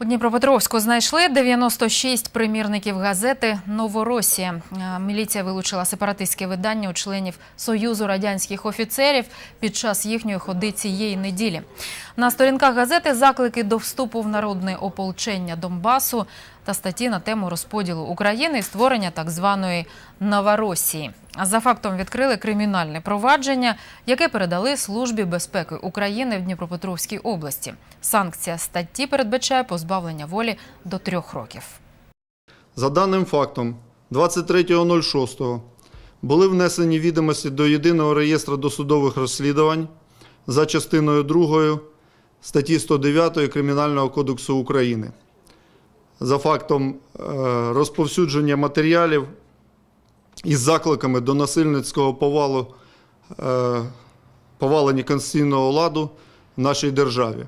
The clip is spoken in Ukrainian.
У Дніпропетровську знайшли 96 примірників газети Новоросія. Е, Міліція вилучила сепаратистське видання у членів Союзу радянських офіцерів під час їхньої ходи цієї неділі. На сторінках газети заклики до вступу в народне ополчення Донбасу та статті на тему розподілу України і створення так званої Новоросії. За фактом відкрили кримінальне провадження, яке передали Службі безпеки України в Дніпропетровській області. Санкція статті передбачає позбавлення волі до трьох років. За даним фактом, 23.06 були внесені відомості до Єдиного реєстру досудових розслідувань за частиною 2 статті 109 Кримінального кодексу України. За фактом е, розповсюдження матеріалів із закликами до насильницького повалу, е, повалення конституційного ладу в нашій державі.